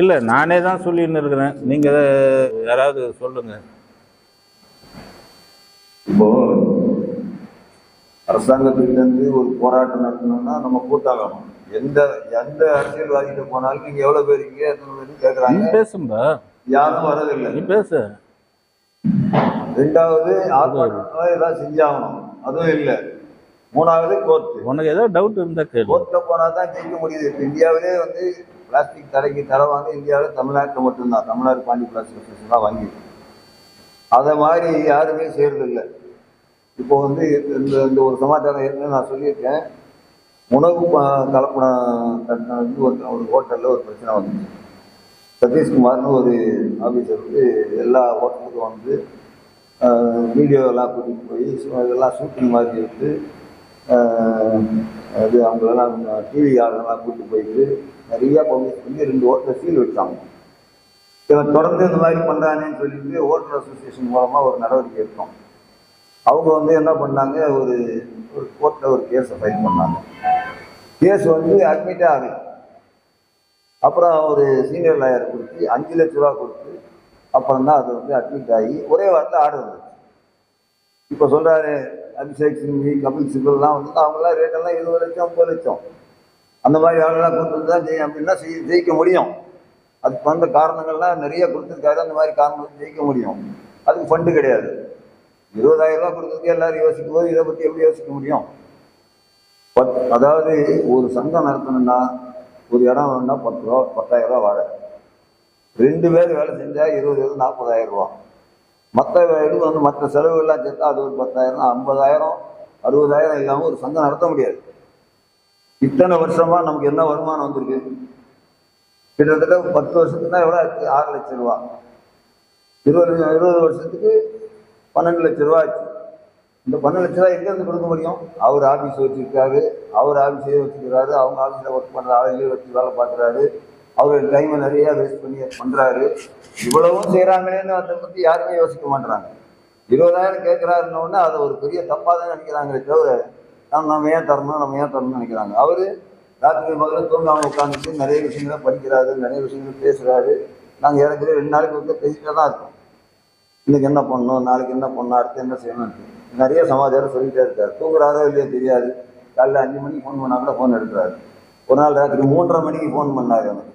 இல்லை நானே தான் சொல்லின்னு இருக்கிறேன். நீங்கள் யாராவது சொல்லுங்கள் இப்போ அரசாங்கத்திட்ட இருந்து ஒரு போராட்டம் நடத்தணும்னா நம்ம கூட்டாகணும். எந்த எந்த அரசியல்வாதிகிட்ட போனாலும் நீங்க எவ்வளவு பேர் நீ கேக்குறாங்க. பேசும்பா. யாரும் வரதில்லை. நீ பேசு. ரெண்டாவது ஆர்ப்பாட்டம் ஏதாவது செஞ்சாகணும். அதுவும் இல்லை. மூணாவது கோர்ட்டு. உனக்கு ஏதோ டவுட் இருந்தால் கேளு. கோர்ட்ல போனா தான் ஜெயிக்க முடியுது. இப்ப இந்தியாவிலே வந்து பிளாஸ்டிக் தடைக்கு தடை வாங்க இந்தியாவில் தமிழ்நாட்டில் மட்டும்தான். தமிழ்நாடு பாண்டி பிளாஸ்டிக் அசோசியேஷன் தான் வாங்கி அதை மாதிரி யாருமே செய்யறதில்லை. இப்போ வந்து இந்த இந்த ஒரு சமாச்சாரம் ஏற்கனவே நான் சொல்லியிருக்கேன். உணவு ப- கலப்படம் வந்து ஒரு ஒரு ஹோட்டலில் ஒரு பிரச்சனை வந்துச்சு. சதீஷ்குமார்னு ஒரு ஆஃபீஸர் வந்து எல்லா ஹோட்டலுக்கும் வந்து வீடியோ எல்லாம் கூட்டிகிட்டு போய் சு- இதெல்லாம் ஷூட்டிங் மாதிரி எடுத்து அது அவங்களெல்லாம் டிவி ஆளுங்கெல்லாம் கூப்பிட்டு போயிட்டு நிறைய பப்ளிஷ் பண்ணி ரெண்டு ஓட்டர் சீல் வச்சாங்க. இவன் தொடர்ந்து இந்த மாதிரி பண்ணுறானேன்னு சொல்லிட்டு ஓட்டர் அசோசியேஷன் மூலமாக ஒரு நடவடிக்கை எடுத்தோம். அவங்க வந்து என்ன பண்ணாங்க ஒரு ஒரு கோர்ட்டில் ஒரு கேஸை ஃபைல் பண்ணாங்க. கேஸ் வந்து அட்மிட்டே ஆகல. அப்புறம் ஒரு சீனியர் லாயர் கொடுத்து அஞ்சு லட்ச ரூபா கொடுத்து அப்புறம் தான் அது வந்து அட்மிட் ஆகி ஒரே வாரத்தில் ஆர்டர் இப்போ சொல்கிறாரு அபிஷேக் சிங்வி கபில் சிபல்லாம் வந்து அவங்களாம் ரேட்டெல்லாம் இருபது லட்சம் ஐம்பது லட்சம். அந்த மாதிரி ஆளெல்லாம் கொடுத்துட்டு தான் ஜெய் அப்படின்னா செய்ய ஜெயிக்க முடியும்? அதுக்கு வந்த காரணங்கள்லாம் நிறைய கொடுத்துருக்காரு. அந்த மாதிரி காரணங்கள் ஜெயிக்க முடியும். அதுக்கு ஃபண்டு கிடையாது. இருபதாயிரம் ரூபா கொடுக்கறதுக்கு எல்லாரும் யோசிக்கும் போது இதை பற்றி எப்படி யோசிக்க முடியும்? பத் அதாவது ஒரு சங்கம் நடத்தணும்னா ஒரு இடம் வேணும்னா பத்து ரூபா பத்தாயிரம் ரூபா வாடகை. ரெண்டு பேர் வேலை செஞ்சா இருபது நாற்பதாயிரம் ரூபா மற்ற இது வந்து மற்ற செலவுகள்லாம் சேர்த்தா அது ஒரு பத்தாயிரம் ஐம்பதாயிரம் அறுபதாயிரம் இல்லாமல் ஒரு சங்கம் நடத்த முடியாது. இத்தனை வருஷமா நமக்கு என்ன வருமானம் வந்திருக்கு? கிட்டத்தட்ட பத்து வருஷத்துக்குனா எவ்வளோ ஆச்சு? ஆறு லட்சம் ரூபா. இருபது இருபது வருஷத்துக்கு பன்னெண்டு லட்ச ரூபா ஆச்சு. இந்த பன்னெண்டு லட்ச ரூபா எங்கேருந்து கொடுக்க முடியும்? அவர் ஆஃபீஸ் வச்சுருக்காரு. அவர் ஆஃபீஸே வச்சுக்கிறாரு. அவங்க ஆஃபீஸில் ஒர்க் பண்ணுற ஆளுங்களே வச்சு வேலை பார்க்குறாரு. அவர் டைமை நிறைய வேஸ்ட் பண்ணி பண்ணுறாரு இவ்வளவும் செய்கிறாங்களேன்னு அதை பற்றி யாருமே யோசிக்க மாட்டுறாங்க இருபதாயிரம் கேட்குறாருன்னு அதை ஒரு பெரிய தப்பாக தான் நினைக்கிறாங்களே தவிர நம்ம நம்ம ஏன் தரணும்? நம்ம ஏன் தரணும்னு நினைக்கிறாங்க. அவர் ராத்திரி மகளிர் தூங்காமல் உட்காந்துட்டு நிறைய விஷயங்களை படிக்கிறாரு நிறைய விஷயங்களும் பேசுகிறாரு நாங்கள் ஏற்கனவே ரெண்டு நாளைக்கு வந்து பேசிட்டு தான் இருக்கோம். இன்னைக்கு என்ன பண்ணணும்? நாளைக்கு என்ன பண்ணணும்? அடுத்து என்ன செய்யணும் நிறைய சமாச்சாரம் சொல்லிகிட்டே இருக்கார். தூங்குறாரோ இல்லையோ தெரியாது. காலையில் அஞ்சு மணிக்கு ஃபோன் பண்ணால் கூட ஃபோன் எடுக்கிறாரு. ஒரு நாள் ராத்திரி மூன்றரை மணிக்கு ஃபோன் பண்ணார் எனக்கு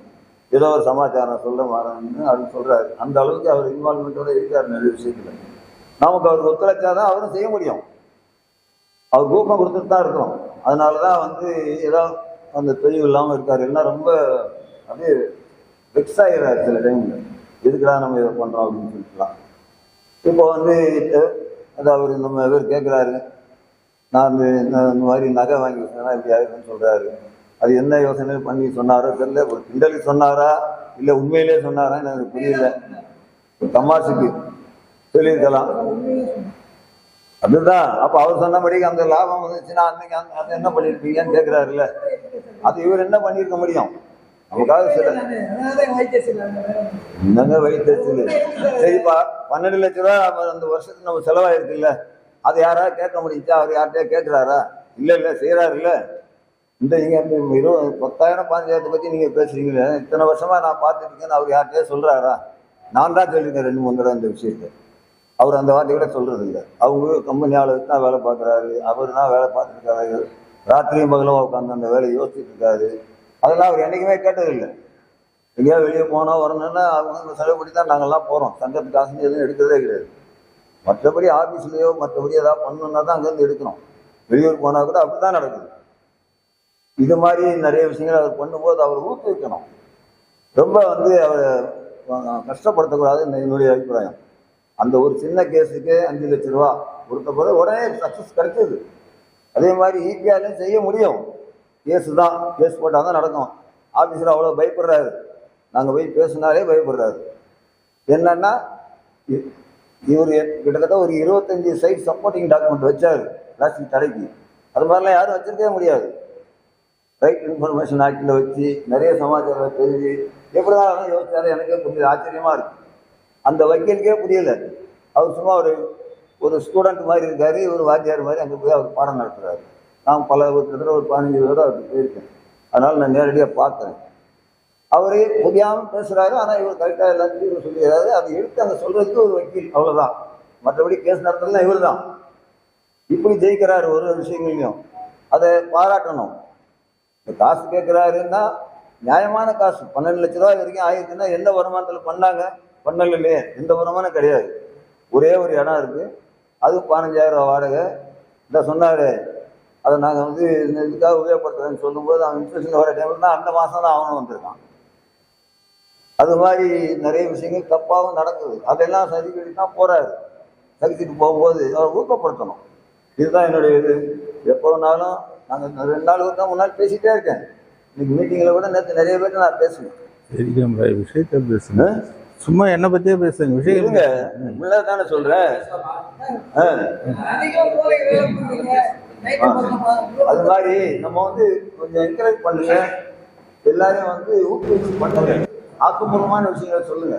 ஏதோ ஒரு சமாச்சாரம் சொல்ல வரேன்னு அவர் சொல்கிறாரு அந்த அளவுக்கு அவர் இன்வால்மெண்ட்டோட இருக்கார் நிறைய விஷயத்தில். நமக்கு அவர் ஒத்துழைச்சா தான் அவரும் செய்ய முடியும். அவர் ஊக்கம் கொடுத்துட்டு தான் இருக்கிறோம். அதனால தான் வந்து ஏதோ அந்த தெளிவு இல்லாமல் இருக்கார். எல்லாம் ரொம்ப அப்படியே வெக்ஸ் ஆகிறார் சில டைம்ல எதுக்குடா நம்ம இதை பண்ணுறோம் அப்படின்னு சொல்லிட்டுலாம். இப்போ வந்து அது அவர் நம்ம பேர் கேட்குறாரு நான் இந்த இந்த மாதிரி நகை வாங்கி வச்சேன்னா இப்படி ஆயிருக்குன்னு சொல்கிறாரு அது என்ன யோசனை பண்ணி சொன்னாரோ தெரியல. ஒரு கிண்டலுக்கு சொன்னாரா? இல்லை உண்மையிலே சொன்னாரா எனக்கு புரியல. ஒரு தமாசுக்கு சொல்லியிருக்கலாம். அதுதான். அப்ப அவர் சொன்னபடிக்கு அந்த லாபம் வந்துச்சுன்னா அன்னைக்கு அந்த அது என்ன பண்ணிருப்பீங்கன்னு கேட்கிறாருல்ல அது இவர் என்ன பண்ணியிருக்க முடியும்? நமக்காக சில என்னங்க வைத்தறிச்சல்? சரிப்பா பன்னெண்டு லட்ச ரூபா அந்த வருஷத்துக்கு நம்ம செலவாயிருக்குல்ல. அது யாராவது கேட்க முடிஞ்சா அவர் யார்கிட்டயா கேட்கிறாரா? இல்ல இல்ல செய்யறாரு இல்ல இந்த நீங்க இருபது பத்தாயிரம் பாஞ்சாயிரத்தை பத்தி நீங்க பேசுறீங்களே. இத்தனை வருஷமா நான் பார்த்துட்டு இருக்கேன்னு அவர் யார்கிட்டயா சொல்றாரா? நான் தான் சொல்லியிருக்கேன் ரெண்டு மூணு தடவை இந்த விஷயத்தை. அவர் அந்த வார்த்தை கூட சொல்றது இல்லை அவங்க கம்பெனி ஆளு வச்சு தான் வேலை பார்க்குறாரு. அவர் தான் வேலை பார்த்துருக்காரு. ராத்திரியும் பகலும் உட்காந்து அந்த வேலையை யோசிச்சுட்டு இருக்காரு. அதெல்லாம் அவர் என்றைக்குமே கேட்டதில்லை. எங்கேயாவது வெளியே போனோம் வரணும்னா அவங்க செலவுபடி தான் நாங்கள்லாம் போகிறோம் சங்கத்து காசு எதுவும் எடுக்கிறதே கிடையாது. மற்றபடி ஆஃபீஸ்லேயோ மற்றபடி ஏதாவது பண்ணணுன்னா தான் அங்கேருந்து எடுக்கணும். வெளியூர் போனால் கூட அப்படி தான் நடக்குது. இது மாதிரி நிறைய விஷயங்கள் அவர் பண்ணும்போது அவர் ஊக்குவிக்கணும். ரொம்ப வந்து அவரை கஷ்டப்படுத்தக்கூடாது என்னுடைய அபிப்பிராயம். அந்த ஒரு சின்ன கேஸுக்கு அஞ்சு லட்ச ரூபா கொடுத்த போது உடனே சக்ஸஸ் கிடைச்சது. அதே மாதிரி ஈபிஆர்லையும் செய்ய முடியும். கேஸு தான் கேஸ் போட்டால் தான் நடக்கும். ஆஃபீஸர் அவ்வளோ பயப்படுறாரு. நாங்கள் போய் பேசினாலே பயப்படுறாரு. என்னன்னா இ- இவர் கிட்டத்தட்ட ஒரு இருபத்தஞ்சி சைட் சப்போர்ட்டிங் டாக்குமெண்ட் வச்சாரு பிளாஸ்டிக் தடைக்கு. அது மாதிரிலாம் யாரும் வச்சிருக்கவே முடியாது. ரைட் இன்ஃபர்மேஷன் ஆக்டில் வச்சு நிறைய சமாச்சாரம் தெரிஞ்சு எப்படி தான் யோசிச்சாரு எனக்கே கொஞ்சம் ஆச்சரியமா இருக்குது அந்த வக்கீலுக்கே புரியல. அவர் சும்மா ஒரு ஒரு ஸ்டூடெண்ட் மாதிரி இருக்கார் ஒரு வாத்தியார் மாதிரி அங்கே போய் அவர் பாடம் நடத்துகிறாரு நான் பல கிட்டத்தட்ட ஒரு பதினஞ்சு தடவை அவருக்கு போயிருக்கேன். அதனால் நான் நேரடியாக பார்த்தேன் அவரே புரியாமல் பேசுகிறாரு ஆனால் இவர் கரெக்டாக எல்லாத்தையும் இவர் சொல்லிடுறாரு. அதை எடுத்து அங்கே சொல்கிறதுக்கு ஒரு வக்கீல் அவ்வளோதான் மற்றபடி கேஸ் நடத்துறதுலாம் இவர் தான் இப்படி ஜெயிக்கிறார் ஒரு ஒரு விஷயங்களையும் அதை பாராட்டணும். இந்த காசு கேட்குறாருன்னா நியாயமான காசு. பன்னெண்டு லட்ச ரூபாய் வரைக்கும் ஆயிருக்குன்னா எந்த வருமானத்தில் பண்ணாங்க? பண்ணல இல்லையே எந்த வருமானம் கிடையாது. ஒரே ஒரு இடம் இருக்கு. அது பதினஞ்சாயிரம் ரூபாய் வாடகை. இந்த சொன்னாரு. அதை நாங்கள் வந்து இந்த இதுக்காக உபயோகப்படுத்துறேன்னு சொல்லும்போது அவன் இன்ஸ்பெக்ஷன் வர டைமில் தான் அந்த மாதம் தான் அவனும் வந்திருக்கான். அது மாதிரி நிறைய விஷயங்கள் தப்பாகவும் நடக்குது. அதெல்லாம் சரி தான் போறாரு. சகிச்சுட்டு போகும்போது அவர் ஊக்கப்படுத்தணும். இதுதான் என்னுடைய இது. எப்போ வேணாலும் நாங்கள் ரெண்டு நாளுக்கு தான் முன்னாடி பேசிட்டே இருக்கேன். இன்னைக்கு மீட்டிங்கில் கூட நேற்று நிறைய பேர்ட்ட நான் பேசுனேன். தெரியும் பாய் விஷயத்த பேசுங்க சும்மா என்னை பத்தியே பேசுங்க விஷயம் இருங்க. உள்ள தானே சொல்றேன் ஆ. அது மாதிரி நம்ம வந்து கொஞ்சம் என்கரேஜ் பண்ணுங்க. எல்லாரையும் வந்து ஊக்குவிச்சு பண்ணுங்க. ஆக்கப்பூர்வமான விஷயங்களை சொல்லுங்க.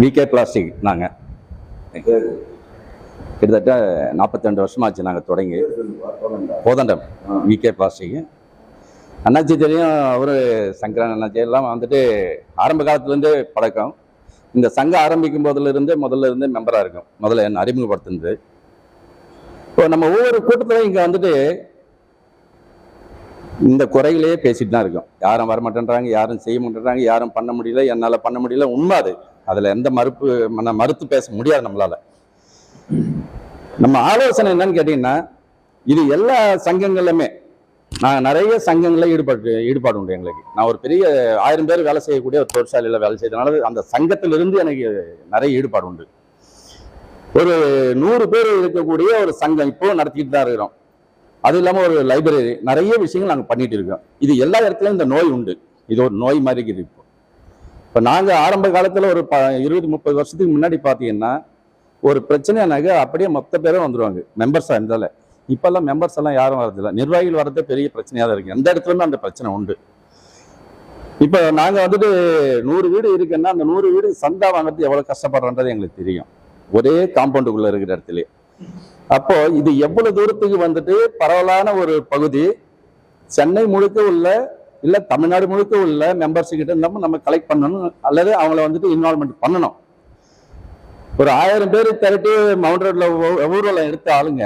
விகே பிளாஸ்டிக் நாங்கள். கிட்டத்தட்ட நாற்பத்தி வருஷமாச்சு நாங்கள் தொடங்கி. ஆ. விகே பிளாஸ்டிக் அண்ணாச்சி தெரியும் அவர் சங்கரன் அண்ணாச்சி எல்லாம் வந்துட்டு ஆரம்ப காலத்துலேருந்தே பழக்கம். இந்த சங்கம் ஆரம்பிக்கும் போதுல இருந்தே முதல்ல இருந்தே மெம்பராக இருக்கும். முதல்ல என்ன அறிமுகப்படுத்துனது. இப்போ நம்ம ஒவ்வொரு கூட்டத்திலும் இங்கே வந்துட்டு இந்த குறைகளையே பேசிட்டு தான் இருக்கோம். யாரும் வரமாட்டேன்றாங்க யாரும் செய்ய மாட்டேன்றாங்க யாரும் பண்ண முடியல என்னால் பண்ண முடியல உண்மை அது. அதில் எந்த மறுப்பு மன- மறுத்து பேச முடியாது நம்மளால. நம்ம ஆலோசனை என்னன்னு கேட்டிங்கன்னா இது எல்லா சங்கங்களுமே நான் நிறைய சங்கங்களில் ஈடுபாடு ஈடுபாடு உண்டு எங்களுக்கு. நான் ஒரு பெரிய ஆயிரம் பேர் வேலை செய்யக்கூடிய ஒரு தொழிற்சாலையில் வேலை செய்யறதுனால அந்த சங்கத்திலிருந்து எனக்கு நிறைய ஈடுபாடு உண்டு. ஒரு நூறு பேர் இருக்கக்கூடிய ஒரு சங்கம் இப்போ நடத்திட்டு தான் இருக்கிறோம். அது இல்லாமல் ஒரு லைப்ரரி நிறைய விஷயங்கள் நாங்கள் பண்ணிட்டு இருக்கோம். இது எல்லா இடத்துலையும் இந்த நோய் உண்டு. இது ஒரு நோய் மாதிரி இருக்குது இப்போ. இப்போ நாங்கள் ஆரம்ப காலத்தில் ஒரு ப இருபது முப்பது வருஷத்துக்கு முன்னாடி பார்த்தீங்கன்னா ஒரு பிரச்சனைனாக்க அப்படியே மொத்த பேரும் வந்துருவாங்க. மெம்பர்ஸாக இருந்தால. இப்போல்லாம் மெம்பர்ஸ் எல்லாம் யாரும் வரதில்லை நிர்வாகிகள் வரதே பெரிய பிரச்சனையாக தான் இருக்கு. எந்த இடத்துலையுமே அந்த பிரச்சனை உண்டு. இப்போ நாங்கள் வந்துட்டு நூறு வீடு இருக்குன்னா அந்த நூறு வீடு சந்தா வாங்குறது எவ்வளோ கஷ்டப்படுறன்றது எங்களுக்கு தெரியும். ஒரே காம்பவுண்டுக்குள்ளே இருக்கிற இடத்துல. அப்போ இது எவ்வளவு தூரத்துக்கு வந்துட்டு பரவலான ஒரு பகுதி சென்னை முழுக்க உள்ள இல்ல தமிழ்நாடு முழுக்க உள்ள மெம்பர்ஸ் கிட்ட நம்ம நம்ம கலெக்ட் பண்ணணும் அல்லது அவங்கள வந்துட்டு இன்வால்மெண்ட் பண்ணணும். ஒரு ஆயிரம் பேர் திரட்டி மவுண்ட் ரோட்ல ஊர்வலம் எடுத்த ஆளுங்க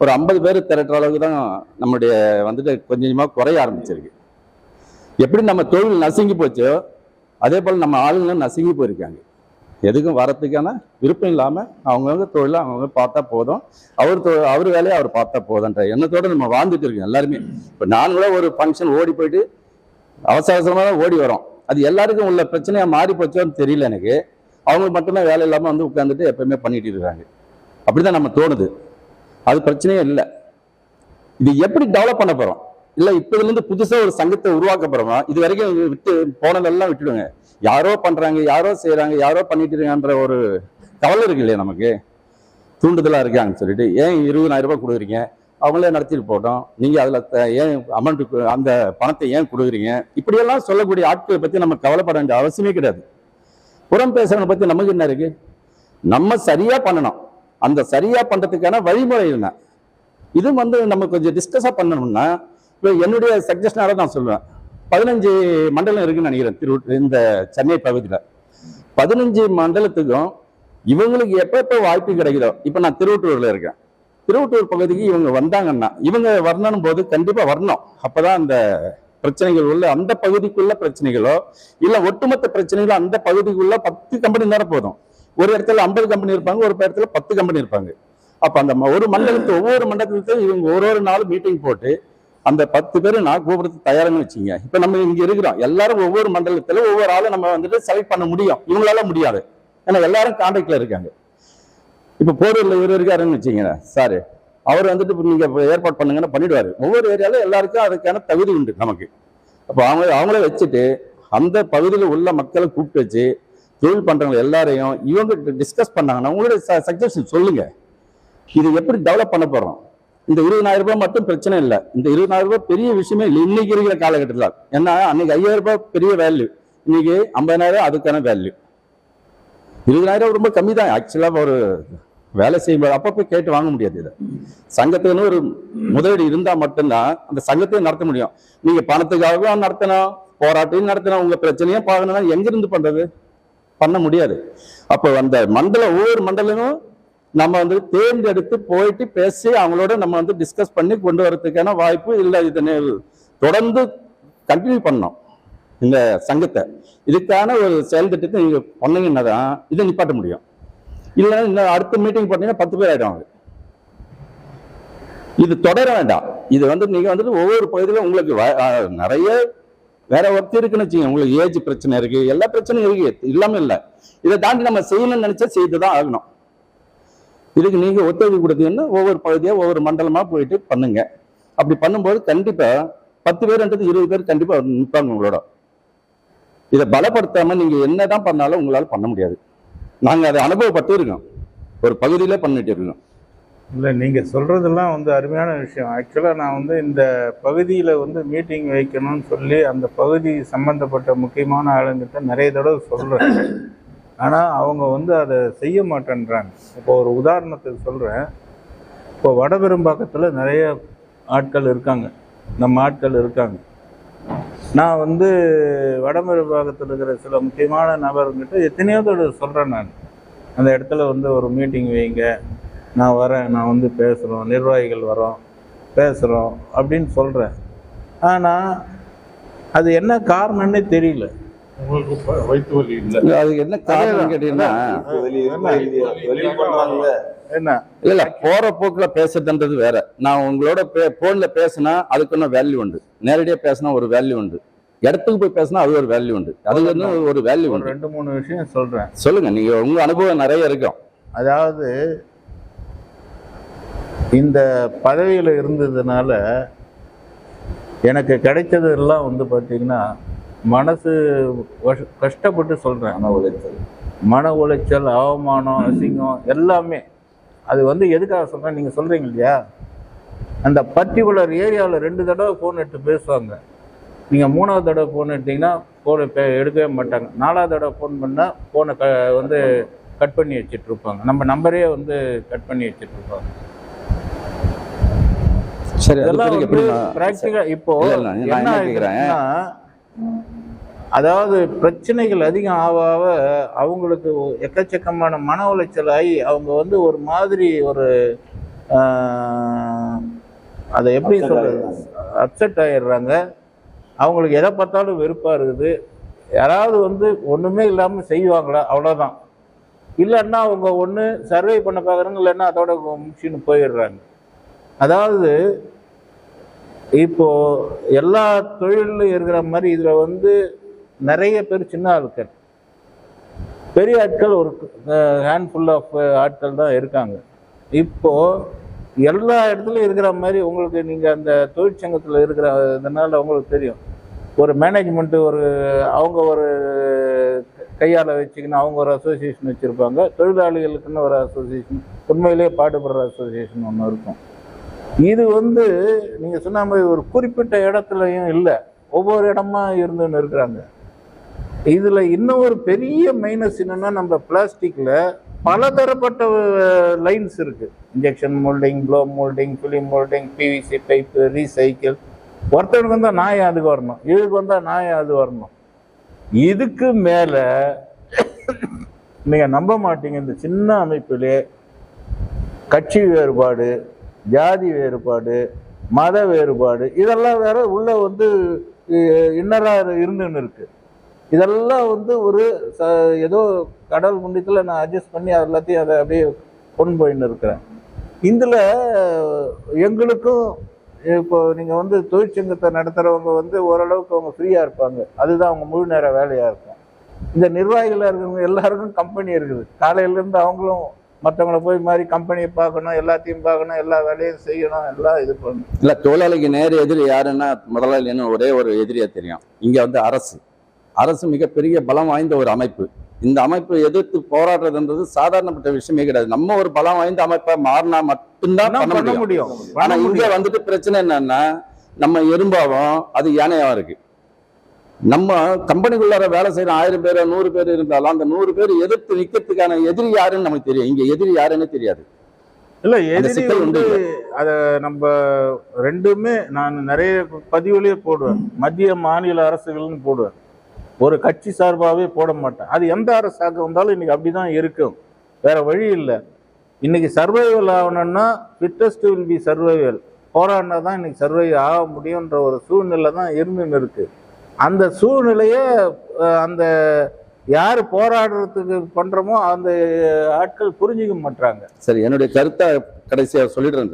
ஒரு ஐம்பது பேர் திரட்டுற அளவுக்கு தான் நம்முடைய வந்துட்டு கொஞ்சம் கொஞ்சமாக குறைய ஆரம்பிச்சிருக்கு. எப்படி நம்ம தொழில் நசுங்கி போச்சோ அதே போல் நம்ம ஆளுங்களும் நசுங்கி போயிருக்காங்க. எதுக்கும் வரத்துக்கான விருப்பம் இல்லாமல் அவங்கவுங்க தொழிலை அவங்கவுங்க பார்த்தா போதும். அவர் தொ- அவர் வேலையை அவர் பார்த்தா போதுன்ற எண்ணத்தோட நம்ம வாழ்ந்துட்டு இருக்கோம் எல்லாருமே. இப்போ நான் கூட ஒரு ஃபங்க்ஷன் ஓடி போயிட்டு அவசர அவசரமாக தான் ஓடி வரோம். அது எல்லாருக்கும் உள்ள பிரச்சனையாக மாறி போச்சோன்னு தெரியல எனக்கு. அவங்களுக்கு மட்டும்தான் வேலை இல்லாமல் வந்து உட்காந்துட்டு எப்பயுமே பண்ணிட்டு இருக்காங்க. அப்படிதான் நம்ம தோணுது. அது பிரச்சனையே இல்லை. இது எப்படி டெவலப் பண்ண போறோம்? இல்ல இப்பதுல இருந்து புதுசா ஒரு சங்கத்தை உருவாக்க போறோமா? இது வரைக்கும் விட்டு போனதெல்லாம் விட்டுடுங்க. யாரோ பண்றாங்க யாரோ செய்கிறாங்க யாரோ பண்ணிட்டு இருக்காங்கன்ற ஒரு கவலை இருக்கு இல்லையா நமக்கு? தூண்டுதலா இருக்காங்கன்னு சொல்லிட்டு. ஏன் இருபதாயிரம் ரூபாய் கொடுக்குறீங்க? அவங்களே நடத்திட்டு போட்டோம். நீங்க அதுல த- ஏன் அமௌண்ட் அந்த பணத்தை ஏன் கொடுக்குறீங்க? இப்படியெல்லாம் சொல்லக்கூடிய ஆட்களை பத்தி நம்ம கவலைப்பட வேண்டிய அவசியமே கிடையாது. புறம் பேசுறவங்க பத்தி நமக்கு என்ன இருக்கு? நம்ம சரியா பண்ணணும். அந்த சரியா பண்றதுக்கான வழிமுறை என்ன? இது வந்து நம்ம கொஞ்சம் டிஸ்கஸா பண்ணணும்னா இப்போ என்னுடைய சஜஷனால நான் சொல்லுவேன் பதினஞ்சு மண்டலம் இருக்குன்னு நினைக்கிறேன் திரு இந்த சென்னை பகுதியில். பதினஞ்சு மண்டலத்துக்கும் இவங்களுக்கு எப்போ எப்போ வாய்ப்பு கிடைக்குதோ இப்போ நான் திருவட்டூரில் இருக்கேன். திருவட்டூர் பகுதிக்கு இவங்க வந்தாங்கன்னா இவங்க வரணும் போது கண்டிப்பாக வரணும். அப்பதான் அந்த பிரச்சனைகள் உள்ள அந்த பகுதிக்குள்ள பிரச்சனைகளோ இல்லை ஒட்டுமொத்த பிரச்சனைகளோ அந்த பகுதிக்குள்ள பத்து கம்பெனி நேரம் போதும். ஒரு இடத்துல ஐம்பது கம்பெனி இருப்பாங்க ஒரு இடத்துல பத்து கம்பெனி இருப்பாங்க. அப்போ அந்த ம- ஒரு மண்டலத்து ஒவ்வொரு மண்டலத்துக்கும் இவங்க ஒரு ஒரு நாள் மீட்டிங் போட்டு அந்த பத்து பேர் நான் கூப்பிடுறது தயாருன்னு வச்சுங்க. இப்போ நம்ம இங்கே இருக்கிறோம். எல்லாரும் ஒவ்வொரு மண்டலத்தில் ஒவ்வொரு ஆளும் நம்ம வந்துட்டு செலக்ட் பண்ண முடியும். இவங்களால முடியாது. ஏன்னா எல்லாரும் கான்டாக்டில் இருக்காங்க. இப்போ போரூரில் இவர் இருக்காருன்னு வச்சுங்க சார் அவர் வந்துட்டு இப்போ நீங்கள் இப்ப ஏற்பாடு பண்ணுங்கன்னு பண்ணிடுவார். ஒவ்வொரு ஏரியாவில் எல்லாருக்கும் அதுக்கான தகுதி உண்டு நமக்கு. அப்போ அவங்க அவங்கள வச்சுட்டு அந்த பகுதியில் உள்ள மக்களை கூப்பிட்டு வச்சு தொழில் பண்றவங்க எல்லாரையும் இவங்க டிஸ்கஸ் பண்ணாங்கன்னா உங்களுடைய சஜஷன் சொல்லுங்க. இது எப்படி டெவலப் பண்ண போறோம்? இந்த இருபதாயிரம் ரூபாய் மட்டும் பிரச்சனை இல்லை. இந்த இருபதாயிரம் ரூபாய் பெரிய விஷயமே இல்லை. இன்னைக்கு இருக்கிற காலகட்டத்தில். ஏன்னா அன்னைக்கு ஐயாயிரம் ரூபாய் பெரிய வேல்யூ இன்னைக்கு ஐம்பதாயிரம் அதுக்கான வேல்யூ இருபதாயிரம் ரொம்ப கம்மி தான். ஆக்சுவலாக ஒரு வேலை செய்யும்போது அப்பப்போ கேட்டு வாங்க முடியாது இதை. சங்கத்துக்குன்னு ஒரு முதலீடு இருந்தா மட்டும்தான் அந்த சங்கத்தையும் நடத்த முடியும். நீங்க பணத்துக்காக நடத்தணும் போராட்டம் நடத்தணும். உங்க பிரச்சனையே பார்க்கணும்னா எங்கிருந்து பண்ணுறது பண்றது? பண்ண முடியாது. அப்போ அந்த மண்டலம் ஒவ்வொரு மண்டலமும் நம்ம வந்து தேர்ந்தெடுத்து போயிட்டு பேசி அவங்களோட நம்ம வந்து டிஸ்கஸ் பண்ணி கொண்டு வரதுக்கான வாய்ப்பு இல்லை. இது தொடர்ந்து கண்டினியூ பண்ணோம் இந்த சங்கத்தை. இதுக்கான ஒரு செயல் திட்டத்தை நீங்கள் பண்ணீங்கன்னா தான் இதை நிப்பாட்ட முடியும். இல்லைன்னா இன்னும் அடுத்த மீட்டிங் பார்த்தீங்கன்னா பத்து பேர் ஆகிடும் இது தொடர வேண்டாம். இது வந்து நீங்க வந்துட்டு ஒவ்வொரு பகுதியிலும் உங்களுக்கு நிறைய வேற ஒர்க் இருக்குன்னு வச்சுக்கோங்க உங்களுக்கு ஏஜ் பிரச்சனை இருக்கு எல்லா பிரச்சனையும் இருக்கு இல்லாம இல்லை. இதை தாண்டி நம்ம செய்யணும்னு நினைச்சா செய்துதான் ஆகணும். இதுக்கு நீங்க ஒத்துழைப்பு கொடுத்தீங்கன்னா ஒவ்வொரு பகுதியா ஒவ்வொரு மண்டலமா போயிட்டு பண்ணுங்க. அப்படி பண்ணும்போது கண்டிப்பா பத்து பேர்ன்றது இருபது பேர் கண்டிப்பா நிற்பாங்க உங்களோட. இதை பலப்படுத்தாம நீங்க என்னதான் பண்ணாலும் உங்களால பண்ண முடியாது. நாங்க அதை அனுபவப்பட்டு இருக்கோம். ஒரு பகுதியில பண்ணிட்டு இருக்கோம். இல்லை நீங்கள் சொல்கிறதெல்லாம் வந்து அருமையான விஷயம். ஆக்சுவலாக நான் வந்து இந்த பகுதியில் வந்து மீட்டிங் வைக்கணும்னு சொல்லி அந்த பகுதி சம்மந்தப்பட்ட முக்கியமான ஆளுங்கிட்ட நிறைய தடவை சொல்கிறேன் ஆனால் அவங்க வந்து அதை செய்ய மாட்டேன்றாங்க. இப்போ ஒரு உதாரணத்துக்கு சொல்கிறேன் இப்போ வடபெரும்பாக்கத்தில் நிறைய ஆட்கள் இருக்காங்க. நம்ம ஆட்கள் இருக்காங்க. நான் வந்து வடபெரும்பாக்கத்தில் இருக்கிற சில முக்கியமான நபர்கிட்ட எத்தனையோ தடவை சொல்கிறேன் நான். அந்த இடத்துல வந்து ஒரு மீட்டிங் வைங்க. நான் வரேன் நான் வந்து பேசுகிறோம் நிர்வாகிகள் வரோம் பேசுகிறோம் அப்படின்னு சொல்கிறேன் ஆனால் அது என்ன காரணம்னே தெரியல. அதுக்கு என்ன காரணம். கேட்டீங்கன்னா என்ன இல்ல போற போக்குல பேசுறதுன்றது வேற. நான் உங்களோட போன்ல பேசினா அதுக்கு ஒன்றும் வேல்யூ உண்டு? நேரடியா பேசினா ஒரு வேல்யூ உண்டு. இடத்துக்கு போய் பேசினா அது ஒரு வேல்யூ உண்டு. வந்து ஒரு வேல்யூ உண்டு. ரெண்டு மூணு விஷயம் சொல்கிறேன் சொல்லுங்க நீங்க உங்க அனுபவம் நிறைய இருக்கும். அதாவது இந்த பதவியில் இருந்ததுனால எனக்கு கிடைச்சதெல்லாம் வந்து பார்த்திங்கன்னா மனசு கஷ்டப்பட்டு சொல்கிறேன் மன உளைச்சல். மன உளைச்சல் அவமானம் அசிங்கம் எல்லாமே. அது வந்து எதுக்காக சொல்கிறேன் நீங்கள் சொல்கிறீங்க இல்லையா? அந்த பர்டிகுலர் ஏரியாவில் ரெண்டு தடவை ஃபோன் எடுத்து பேசுவாங்க. நீங்கள் மூணாவது தடவை ஃபோன் எடுத்தீங்கன்னா ஃபோனை எடுக்கவே மாட்டாங்க. நாலாவது தடவை ஃபோன் பண்ணால் ஃபோனை க வந்து கட் பண்ணி வச்சுட்ருப்பாங்க நம்ம நம்பரே வந்து கட் பண்ணி வச்சுட்ருப்பாங்க சரி எப்படி இப்போ என்ன அதாவது பிரச்சனைகள் அதிகம் ஆக ஆக அவங்களுக்கு எக்கச்சக்கமான மன உளைச்சல் ஆகி அவங்க வந்து ஒரு மாதிரி ஒரு அதை எப்படி சொல்றது? அப்செட் ஆயிடுறாங்க. அவங்களுக்கு எதை பார்த்தாலும் வெறுப்பா இருக்குது. யாராவது வந்து ஒண்ணுமே இல்லாம செய்வாங்களா? அவ்வளவுதான். இல்லைன்னா அவங்க ஒண்ணு சர்வே பண்ண பார்க்குறாங்க இல்லைன்னா அதோட முடிச்சுன்னு போயிடுறாங்க. அதாவது இப்போ எல்லா தொழிலும் இருக்கிற மாதிரி இதில் வந்து நிறைய பேர் சின்ன ஆட்கள். பெரிய ஆட்கள் ஒரு ஹேண்ட்ஃபுல் ஆஃப் ஆட்கள் தான் இருக்காங்க. இப்போது எல்லா இடத்துலையும் இருக்கிற மாதிரி உங்களுக்கு நீங்கள் அந்த தொழிற்சங்கத்தில் இருக்கிற இதனால் உங்களுக்கு தெரியும். ஒரு மேனேஜ்மெண்ட்டு ஒரு அவங்க ஒரு கையால் வச்சுக்கின்னு அவங்க ஒரு அசோசியேஷன் வச்சுருப்பாங்க. தொழிலாளிகளுக்குன்னு ஒரு அசோசியேஷன் உண்மையிலேயே பாடுபடுற அசோசியேஷன் ஒன்று இருக்கும். இது வந்து நீங்க சொன்ன மாதிரி ஒரு குறிப்பிட்ட இடத்துலயும் இல்லை. ஒவ்வொரு இடமா இருந்துன்னு இருக்கிறாங்க இதுல இன்னும் ஒரு பெரிய மைனஸ் என்னன்னா நம்ம பிளாஸ்டிக்ல பலதரப்பட்ட லைன்ஸ் இருக்கு. Injection moulding blow moulding film moulding PVC pipe recycle ஒருத்தனுக்கு வந்தால் நாய் அதுக்கு வரணும். இதுக்கு வந்தால் நாய் அது வரணும். இதுக்கு மேல நீங்க நம்ப மாட்டீங்க. இந்த சின்ன அமைப்பிலே கட்சி வேறுபாடு ஜாதி வேறுபாடு மத வேறுபாடு இதெல்லாம் வேற உள்ள வந்து இன்னராக இருந்துன்னு இருக்கு. இதெல்லாம் வந்து ஒரு ச- ஏதோ கடல் முண்டித்தில் நான் அட்ஜஸ்ட் பண்ணி அது எல்லாத்தையும் அதை அப்படியே கொண்டு போயின்னு இருக்கிறேன். இதில் எங்களுக்கும் இப்போ நீங்கள் வந்து தொழிற்சங்கத்தை நடத்துகிறவங்க வந்து ஓரளவுக்கு அவங்க ஃப்ரீயாக இருப்பாங்க. அதுதான் அவங்க முழு நேர வேலையாக இருக்கும். இந்த நிர்வாகிகளாக இருக்கிறவங்க எல்லாருக்கும் கம்பெனி இருக்குது. காலையிலேருந்து அவங்களும் மற்றவங்கள போய் மாதிரி கம்பெனியை பார்க்கணும் எல்லாத்தையும் பார்க்கணும் எல்லா வேலையும் செய்யணும் எல்லாம் இது பண்ணணும். இல்ல தொழிலாளிக்கு நேர் எதிரி யாருன்னா முதலாளின்னு ஒரே ஒரு எதிரியா தெரியும். இங்க வந்து அரசு. அரசு மிகப்பெரிய பலம் வாய்ந்த ஒரு அமைப்பு. இந்த அமைப்பு எதிர்த்து போராடுறதுன்றது சாதாரணப்பட்ட விஷயமே கிடையாது. நம்ம ஒரு பலம் வாய்ந்த அமைப்பா மாறினா மட்டும்தான் பண்ண முடியும். முடியும். ஆனா பண்ண இங்க வந்துட்டு பிரச்சனை என்னன்னா நம்ம எறும்பாவும் அது யானையாவும் இருக்கு. நம்ம கம்பெனிக்குள்ளார வேலை செய்யற ஆயிரம் பேர் நூறு பேர் இருந்தாலும் அந்த நூறு பேர் எதிர்த்து நிக்கிறதுக்கான எதிரி யாருன்னு நமக்கு தெரியும். இங்க எதிரி யாருன்னு தெரியாது. இல்ல எதிரி வந்து அத நம்ம ரெண்டுமே நான் நிறைய பதிவுலயே போடுவேன். மத்திய மாநில அரசுகள்னு போடுவேன். ஒரு கட்சி சார்பாகவே போட மாட்டேன். அது எந்த அரசாக வந்தாலும் இன்னைக்கு அப்படிதான் இருக்கும். வேற வழி இல்லை. இன்னைக்கு சர்வைவல் ஆகணும்னா ஃபிட்டஸ்ட் வில் பி சர்வைவல் போராடினா தான் இன்னைக்கு சர்வை ஆக முடியுன்ற ஒரு சூழ்நிலை தான் இருந்துன்னு இருக்கு. அந்த சூழ்நிலையை அந்த யார் போராடுறதுக்கு பண்றோமோ அந்த ஆட்கள் புரிஞ்சுக்க மாட்டாங்க சரி என்னுடைய கருத்தை கடைசியா சொல்லிடுறேன்.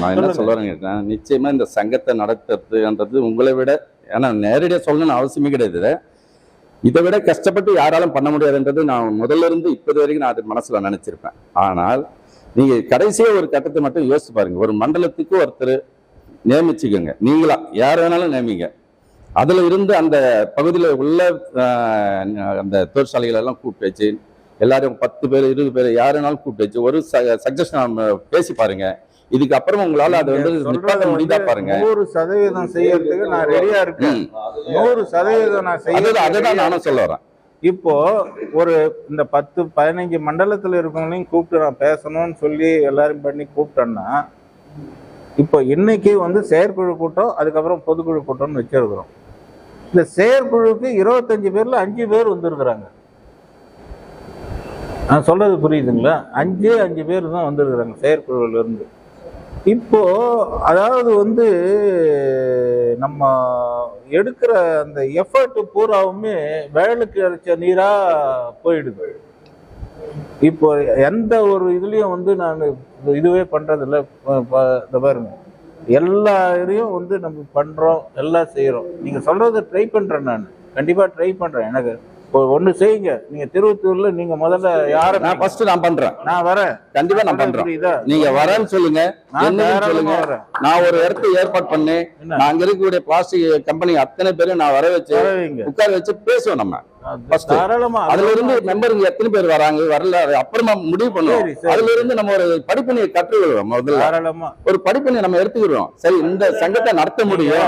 நான் என்ன சொல்லுறேங்க நிச்சயமா இந்த சங்கத்தை நடத்துறதுன்றது உங்களை விட ஏன்னா நேரடியா சொல்லணும்னு அவசியமே கிடையாது இதை. விட கஷ்டப்பட்டு யாராலும் பண்ண முடியாதுன்றது நான் முதல்ல இருந்து இப்போது வரைக்கும் நான் அது மனசுல நினைச்சிருப்பேன். ஆனால் நீங்க கடைசியா ஒரு கட்டத்தை மட்டும் யோசிச்சு பாருங்க. ஒரு மண்டலத்துக்கு ஒருத்தர் நியமிச்சுக்கோங்க. நீங்களா யார் வேணாலும் நியமிங்க. அதுல இருந்து அந்த பகுதியில் உள்ள அந்த தொழிற்சாலைகள் எல்லாம் கூப்பிட்டு வச்சு எல்லாரும் பத்து பேர் இருபது பேர் யாருனாலும் கூப்பிட்டு வச்சு ஒரு சஜஷன் பேசி பாருங்க. இதுக்கு அப்புறம் உங்களால அதை வந்து நிப்பாட்ட முடியுதா பாருங்க. நூறு சதவீதம் செய்யறதுக்கு நான் ரெடியா இருக்கேன். நூறு சதவீதம் நான் செய்ய அதுதான் அதுதான் நானும் சொல்ல வரேன். இப்போ ஒரு இந்த பத்து பதினஞ்சு மண்டலத்துல இருக்கவங்களையும் கூப்பிட்டு நான் பேசணும்னு சொல்லி எல்லாரும் பண்ணி கூப்பிட்டேன்னா இப்போ இன்னைக்கு வந்து செயற்குழு கூட்டம் அதுக்கப்புறம் பொதுக்குழு கூட்டம்னு வச்சிருக்கிறோம். இந்த செயற்குழுக்கு இருபத்தஞ்சு பேர்ல அஞ்சு பேர் வந்திருக்கிறாங்க. நான் சொல்றது புரியுதுங்களா? அஞ்சே அஞ்சு பேர் தான் வந்திருக்கிறாங்க செயற்குழுல இருந்து. இப்போ அதாவது வந்து நம்ம எடுக்கிற அந்த எஃபர்ட் பூராவுமே வேலுக்கு அரைச்ச நீரா போயிடுது. இப்போ எந்த ஒரு இதுலயும் வந்து நான் இதுவே பண்ணுறதில்ல ப- இந்த பாருங்க. எல்லா இதுலயும் வந்து நம்ம பண்றோம் எல்லாம் செய்யறோம் நீங்க சொல்றதை ட்ரை பண்றேன் நான். கண்டிப்பா ட்ரை பண்றேன். எனக்கு ஒண்ணு செய்யுங்க. நீங்க திருவத்தூர்ல நீங்க முதல்ல யார நான் ஃபர்ஸ்ட் நான் பண்றேன். நான் வரேன். கண்டிப்பா நான் பண்றேன். புரியுதா? நீங்க வரேன்னு சொல்லுங்க. சொல்லுங்க. நான் ஒரு இடத்த ஏற்பாடு பண்ணி நான் அங்க இருக்கக்கூடிய பிளாஸ்டிக் கம்பெனி அத்தனை பேரும் நான் வர வச்சு உட்கார வச்சு பேசுவோம் நம்ம. அதுல இருந்து மெம்பருங்க எத்தனை பேர் வராங்க வரல அப்புறமா முடிவு பண்ணுவோம். அதுல இருந்து நம்ம ஒரு படிப்பினையை கற்றுக்கொள்வோம் முதல்ல. ஒரு படிப்பினை நம்ம எடுத்துக்கிறோம் சரி இந்த சங்கத்தை நடத்த முடியும்?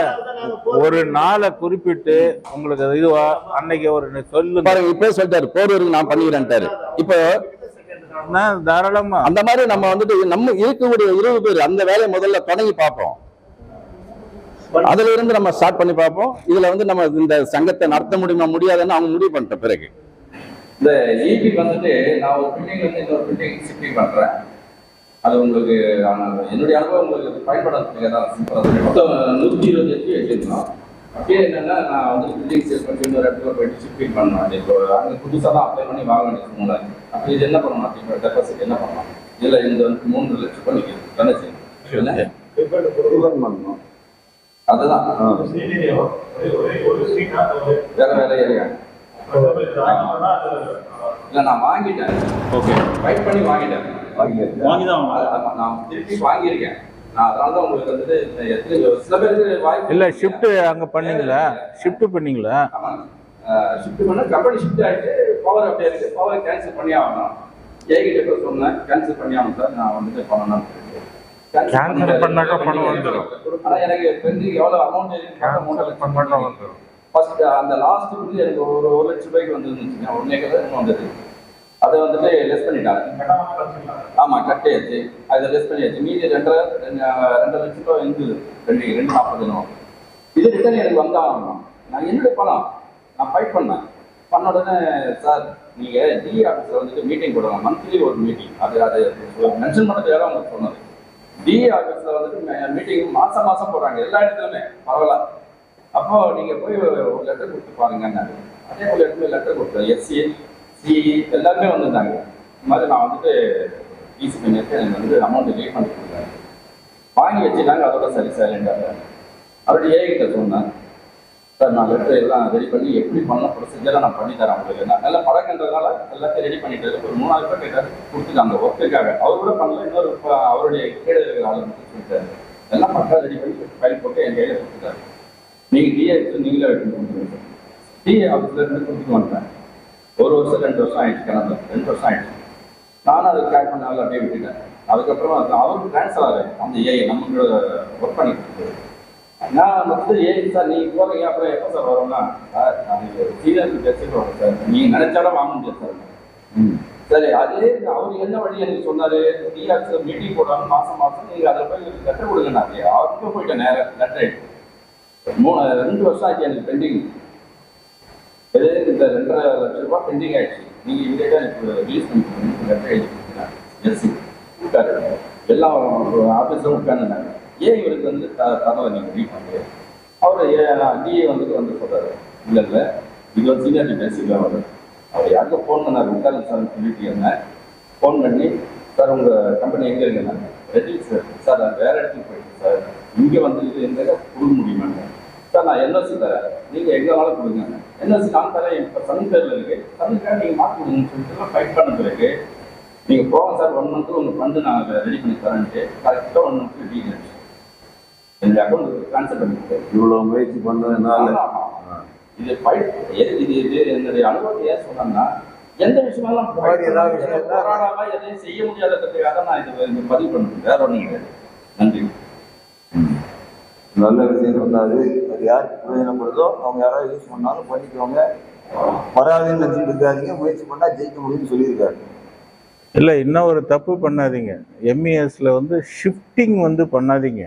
ஒரு நாளை குறிப்பிட்டு உங்களுக்கு இதுவா? அன்னைக்கு ஒரு சொல்லுங்க. பாருங்க இப்ப சொல்லிட்டாரு. போர்வருக்கு நான் பண்ணிக்கிறேன்ட்டாரு. இப்போ தாராளமா. அந்த மாதிரி நம்ம வந்துட்டு நம்ம இருக்கக்கூடிய இருபது பேர் அந்த வேலையை முதல்ல தொடங்கி பார்ப்போம். அதுல இருந்து நம்ம ஸ்டார்ட் பண்ணி பார்ப்போம். இதுல வந்து நம்ம இந்த சங்கத்தை நடத்த முடியுமா முடியாதுன்னு அவங்க முடிவு பண்ணிட்ட பிறகு. இந்த ஈபி வந்துட்டு நான் ஒரு பில்டிங் வந்து இன்னொரு பில்டிங் ஷிஃப்டிங் பண்றேன். அது உங்களுக்கு என்னுடைய அனுபவம் உங்களுக்கு பயன்படுறதுக்கு. மொத்தம் நூற்றி இருபது ஹெச்பி வச்சிருந்தோம் அப்படியே என்னன்னா நான் வந்து பில்டிங் சேல் பண்ணி இன்னொரு இடத்துல போயிட்டு ஷிஃப்டிங் பண்ணேன் இப்போ அங்கே புதுசாக தான் அப்ளை பண்ணி வாங்க வேண்டிய சூழ்நிலை அப்போ இது என்ன பண்ணணும் அப்படிங்கிற டெபாசிட் என்ன பண்ணலாம் இதில் இந்த வந்து மூன்று லட்சம் பண்ணிக்க தானே செய்யணும்? பண்ணணும். அதுதான். வேற வேற ஏரியா. இல்லை நான் வாங்கிட்டேன். ஓகே. ஃபைட் பண்ணி வாங்கிட்டேன். வாங்கி தான் நான் திருப்பி வாங்கியிருக்கேன். நான் அதனால தான் உங்களுக்கு வந்துட்டு இந்த எத்தனை சில பேருக்கு வாய்ப்பு இல்ல ஷிஃப்ட் அங்க பண்ணீங்களா? ஷிஃப்ட் பண்ணீங்களா? ஷிஃப்ட் பண்ண கம்பெனி ஷிஃப்ட் ஆகிட்டு பவர் அப்படியே இருக்கு. பவரை கேன்சல் பண்ணி ஆகணும். ஏகிட்ட போய் சொன்னேன். கேன்சல் பண்ணி ஆகணும் சார் நான் வந்துட்டு பண்ணணும் Cancel பண்ணாக்கா பணம் வந்துரும். ஆனா எனக்கு தெரிஞ்சு எவ்வளவு அமௌண்ட் வந்துடும் ஃபர்ஸ்ட் அந்த லாஸ்ட் பில் எனக்கு ஒரு ஒரு லட்சம் ரூபாய்க்கு வந்துருந்துச்சுங்க ஒன்னே கதை வந்தது. அதை வந்துட்டு லெஸ் பண்ணிட்டாங்க. ஆமா கட்டியாச்சு அதை லெஸ் பண்ணியாச்சு. மீதி ரெண்டரை ரெண்டு ரெண்டரை லட்சம் ரூபாய் இருந்தது. ரெண்டு ரெண்டு நாற்பது நாள். இது ரிட்டர்ன் எனக்கு வந்தாகணும் நான் என்னுடைய பணம்? நான் ஃபைட் பண்ணேன். பண்ண உடனே சார் நீங்க டி ஆஃபீஸில் வந்துட்டு மீட்டிங் போடுவாங்க மந்த்லி ஒரு மீட்டிங் அது அதை மென்ஷன் பண்ணது யாரும் உங்களுக்கு சொன்னது டி ஆஃபீஸில் வந்துட்டு மீட்டிங் மாசம் மாசம் போடுறாங்க. எல்லா இடத்துலையுமே. பரவாயில்ல. அப்போ நீங்க போய் ஒரு லெட்டர் கொடுத்து பாருங்கன்னாரு. அதே போல இடத்துல லெட்டர் கொடுத்தேன் எஸ்சி சிஇ எல்லாருமே வந்திருந்தாங்க இந்த மாதிரி நான் வந்துட்டு ஈஸி பண்ணிட்டு எனக்கு வந்து அமௌண்ட் ரீஃபண்ட் பண்ணி கொடுத்தேன் வாங்கி வச்சுட்டாங்க. அதோட சரி சைலண்டாக அவருடைய கிட்ட சொன்னேன். சார் நான் லெட்டர் எல்லாம் ரெடி பண்ணி எப்படி பண்ண ப்ரொசீஜரை நான் பண்ணி தரேன் உங்களுக்கு. நான் நல்லா பழக்கன்றதுனால எல்லாத்தையும் ரெடி பண்ணிட்டு ஒரு மூணு நாள் கேட்டார் கொடுத்துருக்காங்க ஒர்க்குக்காக அவர் கூட பண்ணல இன்னொரு அவருடைய கீழே இருக்கிற ஆளு சொல்லிட்டாரு. எல்லாம் பக்கா ரெடி பண்ணி ஃபைல் போட்டு என் கையில் கொடுத்துட்டாரு. நீங்கள் டிஏ எடுத்து நீங்களே எடுத்து கொடுத்துருங்க டிஏ ஆஃபீஸில் இருந்து கொடுத்துட்டு வந்தேன் ஒரு வருஷம் ரெண்டு வருஷம் ஆயிடுச்சு கிளம்பு ரெண்டு வருஷம் ஆயிடுச்சு. நானும் அதை கேட் பண்ணாலும் அப்படியே விட்டுட்டேன். அதுக்கப்புறம் அவருக்கு டிரான்ஸ்ஃபர் ஆகுது அந்த ஏஐ நம்மளோட ஒர்க் பண்ணிட்டு இருக்கு நான் வந்து ஏன் சார் நீங்க போறீங்க? அப்புறம் எப்போ சார் வரும்னா? சார் அது சீனியர் பேசிட்டு வரோம் சார் நீங்க நினைச்சாலும் வாங்க முடியாது சார். சரி அதே அவர் என்ன வழி எனக்கு சொன்னாரு? டிஆர்ஸ் மீட்டிங் போடுறாங்க மாசம் மாசம். நீங்க அதில் போய் லெட்டர் கொடுங்க நான். அவருக்கும் போயிட்டேன் நேரம் லெட்டர் மூணு ரெண்டு வருஷம் ஆச்சு எனக்கு பெண்டிங் இது இந்த ரெண்டரை லட்சம் ரூபாய் பெண்டிங் ஆயிடுச்சு. நீங்க இமீடியட்டா எனக்கு ரிலீஸ் பண்ணி லெட்டர் எழுதி கொடுத்தீங்க எஸ்சி எல்லாம் ஆஃபீஸில் உட்காந்துனாங்க ஏன் இவருக்கு வந்து த தரல நீங்க ரீஃபண்டு அவர் டிஏ வந்துட்டு வந்து சொல்றாரு. இல்லை இல்லை. இது வந்து சீனியர் பேசிக்கலாம் அவர். அவர் யாருக்கும் ஃபோன் பண்ணார். உட்காந்து சார் சொல்லிட்டு இருந்தேன். ஃபோன் பண்ணி சார் உங்கள் கம்பெனி எங்கே இருக்குங்க ரெடி சார். சார் நான் வேற இடத்துக்கு போயிட்டேன் சார். இங்கே வந்து இது கொடுக்க முடியுமாங்க சார் நான் என்எல்சி தரேன். நீங்கள் எங்கே வேணாலும் கொடுங்க. என்எல்சி நான் தரேன். இப்போ சன் பேரில் இருக்கு. சனுக்காக நீங்கள் மாற்றி கொடுங்கன்னு சொல்லிட்டு ஃபைட் பண்ண பிறகு நீங்கள் போங்க சார். ஒன் மந்த்து உங்கள் ஃபண்டு நான் ரெடி பண்ணி தரேன்ட்டு. கரெக்டாக ஒன் மந்த்து டீல் என்னுடைய அக்கௌண்ட் ட்ரான்ஸ்ஃபர் இவ்வளவு முயற்சி பண்ணதுனால. இது இது இது என்னுடைய அனுபவத்தை ஏன் சொன்னேன்னா எந்த விஷயமெல்லாம் போராடாம எதையும் செய்ய முடியாததுக்காக நான் இது பதிவு பண்ணுறேன் வேற ஒன்றும் கிடையாது நன்றி. நல்ல விஷயம் சொன்னாரு. அது யாருக்கு பிரயோஜனப்படுதோ அவங்க யாராவது யூஸ் பண்ணாலும் பண்ணிக்கோங்க. வராதுன்னு நினைச்சிட்டு இருக்காதீங்க. முயற்சி பண்ணா ஜெயிக்க முடியும்னு சொல்லியிருக்காரு. இல்லை இன்னும் ஒரு தப்பு பண்ணாதீங்க. எம்இஎஸ்ல வந்து ஷிஃப்டிங் வந்து பண்ணாதீங்க.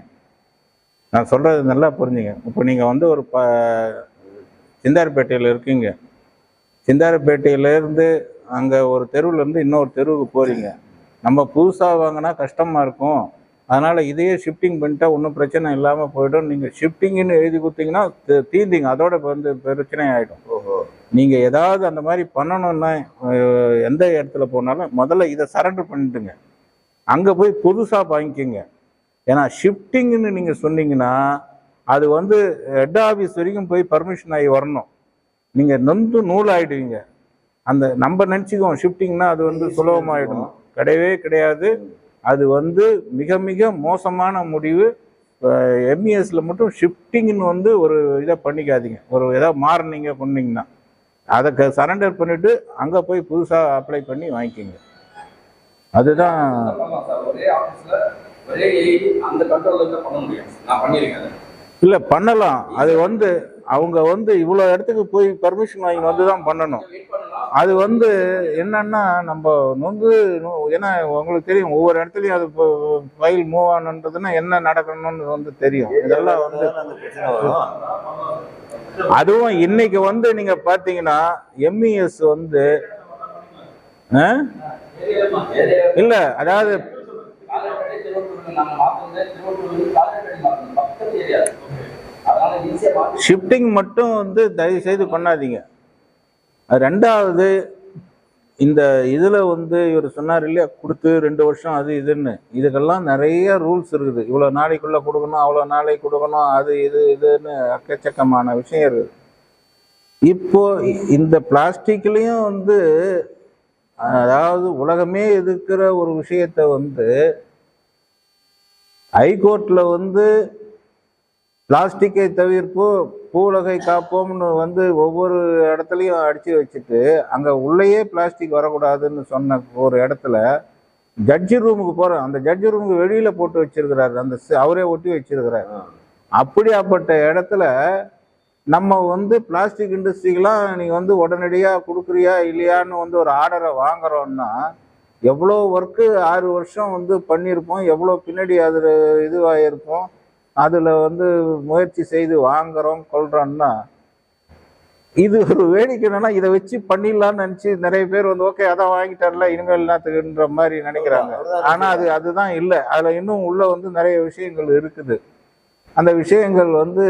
நான் சொல்றது நல்லா புரிஞ்சுங்க. இப்போ நீங்கள் வந்து ஒரு ப சிந்தாரப்பேட்டையில் இருக்கீங்க. சிந்தாரப்பேட்டையிலேருந்து அங்கே ஒரு தெருவுல இருந்து இன்னொரு தெருவுக்கு போகிறீங்க நம்ம புதுசாக வாங்கினா கஷ்டமாக இருக்கும். அதனால் இதையே ஷிஃப்டிங் பண்ணிட்டா ஒன்றும் பிரச்சனை இல்லாமல் போயிடும். நீங்கள் ஷிஃப்டிங்னு எழுதி கொடுத்தீங்கன்னா தீ- தீர்ந்தீங்க அதோட வந்து பிரச்சனை ஆகிடும் ஓஹோ. நீங்கள் ஏதாவது அந்த மாதிரி பண்ணணும்னா எந்த இடத்துல போனாலும் முதல்ல இதை சரண்டர் பண்ணிட்டுங்க. அங்கே போய் புதுசாக வாங்கிக்கோங்க. ஏன்னா ஷிஃப்டிங்னு நீங்கள் சொன்னீங்கன்னா அது வந்து ஹெட் ஆஃபீஸ் வரைக்கும் போய் பர்மிஷன் ஆகி வரணும். நீங்கள் நொந்து நூல் ஆயிடுவீங்க அந்த நம்ம நினச்சிக்குவோம் ஷிஃப்டிங்னா அது வந்து சுலபமாயிடும். கிடையவே கிடையாது. அது வந்து மிக மிக மோசமான முடிவு. எம்இஎஸ்ல மட்டும் ஷிஃப்டிங்னு வந்து ஒரு இதை பண்ணிக்காதீங்க. ஒரு ஏதாவது மாறினீங்க பண்ணீங்கன்னா. அதை சரண்டர் பண்ணிட்டு அங்கே போய் புதுசாக அப்ளை பண்ணி வாங்கிக்கோங்க. அதுதான் அந்த கண்ட்ரோலில் இருந்தால் பண்ண முடியும். நான் பண்ணியிருக்கேன் அதை. இல்லை பண்ணலாம். அது வந்து அவங்க வந்து இவ்வளோ இடத்துக்கு போய் பர்மிஷன் வாங்கி வந்து தான் பண்ணணும். அது வந்து என்னன்னா நம்ம நொந்து ஏன்னா உங்களுக்கு தெரியும் ஒவ்வொரு இடத்துலையும் அது ஃபைல் மூவ் ஆகணுன்றதுன்னா என்ன நடக்கணும்னு வந்து தெரியும். இதெல்லாம் வந்து அதுவும் இன்னைக்கு வந்து நீங்க பாத்தீங்கன்னா எம்இஎஸ் வந்து ஆ? இல்ல அதாவது ஷிஃப்டிங் மட்டும் வந்து தயவு செய்து பண்ணாதீங்க ரெண்டாவது இந்த இதில் வந்து இவர் சொன்னார் இல்லையா கொடுத்து ரெண்டு வருஷம் அது இதுன்னு. இதுக்கெல்லாம் நிறைய ரூல்ஸ் இருக்குது. இவ்வளோ நாளைக்குள்ளே கொடுக்கணும் அவ்வளோ நாளைக்கு கொடுக்கணும் அது இது இதுன்னு அக்கச்சக்கமான விஷயம் இருக்குது. இப்போ இந்த பிளாஸ்டிக்லேயும் வந்து அதாவது உலகமே எதிர்க்கிற ஒரு விஷயத்தை வந்து ஹைகோர்ட்டில் வந்து பிளாஸ்டிக்கை தவிர்ப்போம் பூவுலகை காப்போம்னு வந்து ஒவ்வொரு இடத்துலையும் அடிச்சு வச்சுட்டு அங்கே உள்ளேயே பிளாஸ்டிக் வரக்கூடாதுன்னு சொன்ன ஒரு இடத்துல ஜட்ஜி ரூமுக்கு போகிறோம் அந்த ஜட்ஜி ரூமுக்கு வெளியில் போட்டு வச்சிருக்கிறாரு. அந்த அவரே ஒட்டி வச்சிருக்கிறாரு. அப்படியாப்பட்ட இடத்துல நம்ம வந்து பிளாஸ்டிக் இண்டஸ்ட்ரிக்கெலாம் நீங்கள் வந்து உடனடியாக கொடுக்குறியா இல்லையான்னு வந்து ஒரு ஆர்டரை வாங்குறோம்னா எவ்வளோ ஒர்க்கு ஆறு வருஷம் வந்து பண்ணியிருப்போம் எவ்வளோ பின்னாடி அதில் இதுவாகிருப்போம் அதில் வந்து முயற்சி செய்து வாங்குறோம் கொள்றோம்னா இது ஒரு வேடிக்கை என்னன்னா இதை வச்சு பண்ணிடலாம்னு நினச்சி நிறைய பேர் வந்து ஓகே அதான் வாங்கிட்டார்ல இனிமேல் என்னத்துக்குன்ற மாதிரி நினைக்கிறாங்க. ஆனால் அது அதுதான் இல்லை. அதில் இன்னும் உள்ள வந்து நிறைய விஷயங்கள் இருக்குது. அந்த விஷயங்கள் வந்து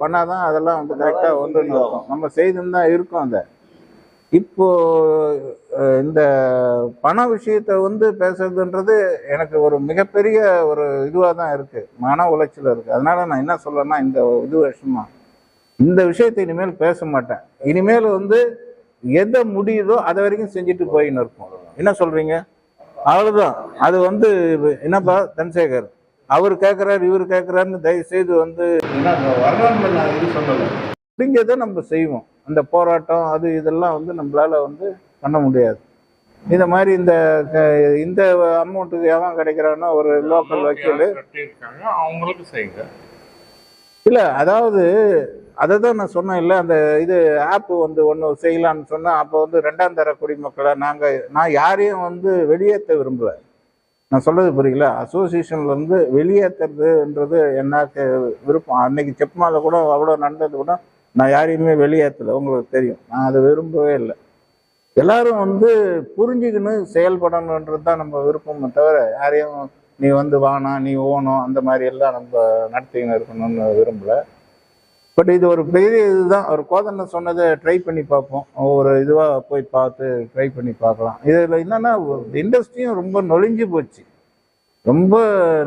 பண்ணாதான் அதெல்லாம் வந்து கரெக்டாக வந்து இருக்கும். நம்ம செய்துன்னு தான் இருக்கோம் அதை. இப்போ இந்த பண விஷயத்தை வந்து பேசுறதுன்றது எனக்கு ஒரு மிகப்பெரிய ஒரு இதுவாக தான் இருக்கு. மன உளைச்சல் இருக்கு. அதனால நான் என்ன சொல்றேன்னா இந்த இது வருஷமா இந்த விஷயத்தை இனிமேல் பேச மாட்டேன். இனிமேல் வந்து எதை முடியுதோ அதை வரைக்கும் செஞ்சுட்டு போயின்னு இருப்போம் என்ன சொல்றீங்க? அவ்வளவுதான். அது வந்து என்னப்பா தன்சேகர்? அவர் கேட்குறாரு இவர் கேட்குறாருன்னு தயவு செய்து வந்து என்ன நான் இது சொல்லலை. முடிஞ்சதை நம்ம செய்வோம். அந்த போராட்டம் அது இதெல்லாம் வந்து நம்மளால வந்து பண்ண முடியாது. இந்த மாதிரி இந்த இந்த அமௌண்ட்டுக்கு எவன் கிடைக்கிறானோ ஒரு லோக்கல் வக்கீல். அவங்களுக்கு செய்யுங்க. இல்லை அதாவது அதை தான் நான் சொன்னேன் இல்லை அந்த இது ஆப் வந்து ஒன்று செய்யலாம்னு சொன்னால் அப்போ வந்து ரெண்டாம் தர குடிமக்களை நாங்கள் நான் யாரையும் வந்து வெளியேற்ற விரும்பல. நான் சொல்றது புரியல. அசோசியேஷன்ல இருந்து வெளியேற்றுறதுன்றது எனக்கு விருப்பம். அன்னைக்கு செப்மால கூட அவ்வளோ நடந்தது கூட நான் யாரையுமே வெளியேற்றலை உங்களுக்கு தெரியும். நான் அதை விரும்பவே இல்லை. எல்லாரும் வந்து புரிஞ்சுக்கின்னு செயல்படணுன்றது தான் நம்ம விருப்பமே தவிர யாரையும் நீ வந்து வானா நீ ஓணும் அந்த மாதிரி எல்லாம் நம்ம நடத்திக்கின்னு இருக்கணும்னு விரும்பல. பட் இது ஒரு பெரிய இதுதான். ஒரு கோதனை சொன்னதை ட்ரை பண்ணி பார்ப்போம். ஒரு இதுவாக போய் பார்த்து ட்ரை பண்ணி பார்க்கலாம். இதில் என்னென்னா இண்டஸ்ட்ரியும் ரொம்ப நொழிஞ்சு போச்சு. ரொம்ப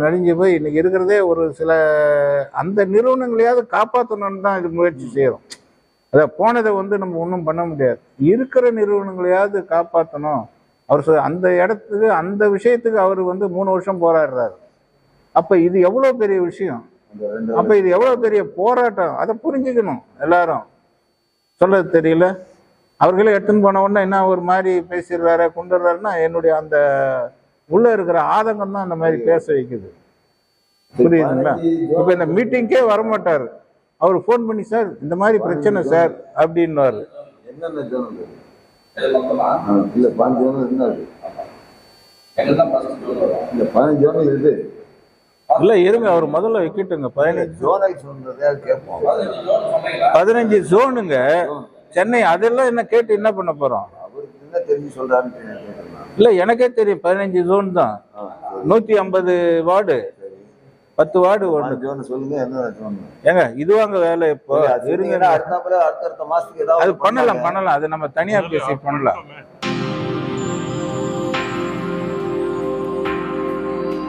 நலிஞ்சு போய் இன்னைக்கு இருக்கிறதே ஒரு சில அந்த நிறுவனங்களையாவது காப்பாற்றணும்னு தான் இது முயற்சி செய்கிறோம் அதை போனதை வந்து நம்ம ஒன்றும் பண்ண முடியாது. இருக்கிற நிறுவனங்களையாவது காப்பாற்றணும் அவர் அந்த இடத்துக்கு அந்த விஷயத்துக்கு அவர் வந்து மூணு வருஷம் போராடுறாரு. அப்போ இது எவ்வளோ பெரிய விஷயம்? அப்ப இது எவ்வளவு பெரிய போராட்டம்? அதை புரிஞ்சுக்கணும் எல்லாரும். சொல்றது தெரியல? அவர்களே எடுத்துன்னு போன உடனே என்ன ஒரு மாதிரி பேசிடுறாரு கொண்டுடுறாருன்னா என்னுடைய அந்த உள்ள இருக்கிற ஆதங்கம் தான் அந்த மாதிரி பேச வைக்குது. புரியுதுங்களா? இப்ப இந்த மீட்டிங்க்கே வரமாட்டாரு. அவர் ஃபோன் பண்ணி சார் இந்த மாதிரி பிரச்சனை சார் ஆ, இல்ல இருங்க அவர் முதல்ல வைக்கட்டுங்க பதினஞ்சு பதினஞ்சு ஜோனுங்க. சென்னை அதெல்லாம் என்ன கேட்டு என்ன பண்ண போறோம்? அவருக்கு என்ன தெரிஞ்சு சொல்றாருன்னு இல்ல எனக்கே தெரியும். பதினஞ்சு ஜோன் தான். நூத்தி ஐம்பது வார்டு. பத்து வார்டு ஒன்று சொல்லுங்க ஏங்க இதுவாங்க வேலை இப்போ. அடுத்த அடுத்தடுத்த மாசத்துக்கு அது பண்ணலாம் பண்ணலாம். அது நம்ம தனியா பேசி பண்ணலாம்.